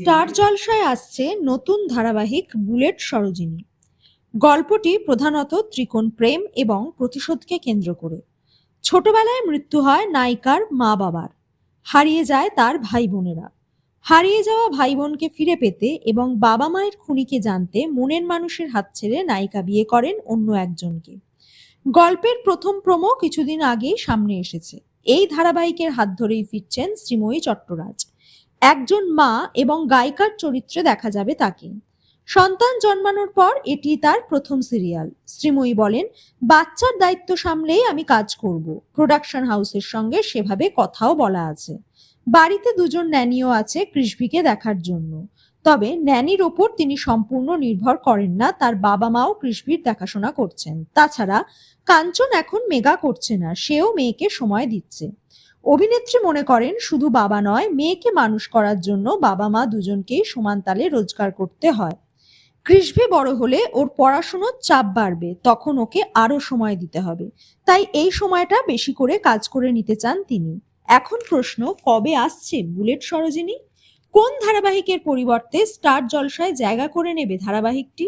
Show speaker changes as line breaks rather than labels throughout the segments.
Star জলসায় আসছে নতুন ধারাবাহিক বুলেট সরোজিনী। গল্পটি প্রধানত ত্রিকোণ প্রেম এবং প্রতিশোধকে কেন্দ্র করে। ছোটবেলায় মৃত্যু হয় নায়িকার মা বাবার। হারিয়ে যায় তার ভাই বোনেরা হারিয়ে যাওয়া ভাই বোনকে ফিরে পেতে এবং বাবা মায়ের খুনিকে জানতে মনের মানুষের হাত ছেড়ে নায়িকা বিয়ে করেন অন্য একজনকে। গল্পের প্রথম প্রোমো কিছুদিন আগেই সামনে এসেছে। এই ধারাবাহিকের হাত ধরেই ফিরছেন শ্রীময়ী চট্টরাজ। একজন মা এবং গায়িকার চরিত্রে দেখা যাবে তাকে। সন্তান জন্মানোর পর এটি তার প্রথম সিরিয়াল। শ্রীময়ী বলেন, বাচ্চার দায়িত্ব সামলেই আমি কাজ করব। প্রোডাকশন হাউসের সঙ্গে সেভাবে কথাও বলা আছে। বাড়িতে দুজন ন্যানিও আছে কৃষভিকে দেখার জন্য। তবে ন্যানির ওপর তিনি সম্পূর্ণ নির্ভর করেন না, তার বাবা মাও কৃষভির দেখাশোনা করছেন। তাছাড়া, কাঞ্চন এখন মেগা করছে না, সেও মেয়েকে সময় দিচ্ছে। অভিনেত্রী মনে করেন শুধু বাবা নয়, মেয়েকে মানুষ করার জন্য বাবা মা দুজনকেই সমান তালে রোজগার করতে হয়। কৃষভি বড় হলে ওর পড়াশুনোর চাপ বাড়বে, তখন ওকে আরও সময় দিতে হবে। তাই এই সময়টা বেশি করে কাজ করে নিতে চান তিনি। এখন প্রশ্ন, কবে আসছে বুলেট সরোজিনী? কোন ধারাবাহিকের পরিবর্তে স্টার জলসায় জায়গা করে নেবে ধারাবাহিকটি?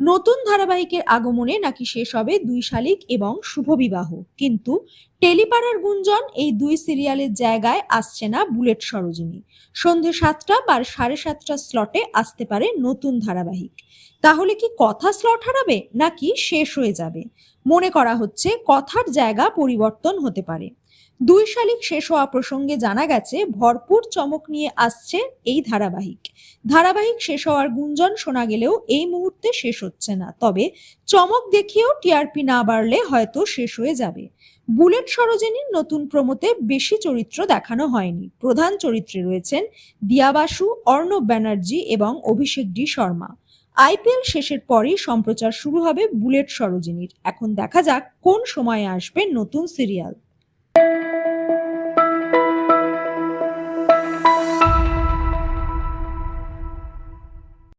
নতুন ধারাবাহিকের আগমনে নাকি শেষ হবে দুই শালিক এবং শুভ বিবাহ কিন্তু টেলিপাড়ার গুঞ্জন এই দুই সিরিয়ালের জায়গায় আসছে না বুলেট সরোজিনী। সন্ধে সাতটা বা সাড়ে সাতটা স্লটে আসতে পারে নতুন ধারাবাহিক। তাহলে কি কথা স্লট হারাবে নাকি শেষ হয়ে যাবে? মনে করা হচ্ছে কথার জায়গা পরিবর্তন হতে পারে। দুই শালিক শেষ হওয়া প্রসঙ্গে জানা গেছে, ভরপুর চমক নিয়ে আসছে এই ধারাবাহিক। ধারাবাহিক শেষ হওয়ার গুঞ্জন শোনা গেলেও এই মুহূর্তে শেষ হচ্ছে না। তবে চমক দেখিয়েও টিআরপি না বাড়লে হয়তো শেষ হয়ে যাবে। বুলেট সরোজিনীর নতুন প্রমোতে বেশি চরিত্র দেখানো হয়নি। প্রধান চরিত্রে রয়েছেন দিয়াবাসু, অর্ণব ব্যানার্জি এবং অভিষেক ডি শর্মা। আইপিএল শেষের পরই সম্প্রচার শুরু হবে বুলেট সরোজিনীর। এখন দেখা যাক কোন সময়ে আসবে নতুন সিরিয়াল।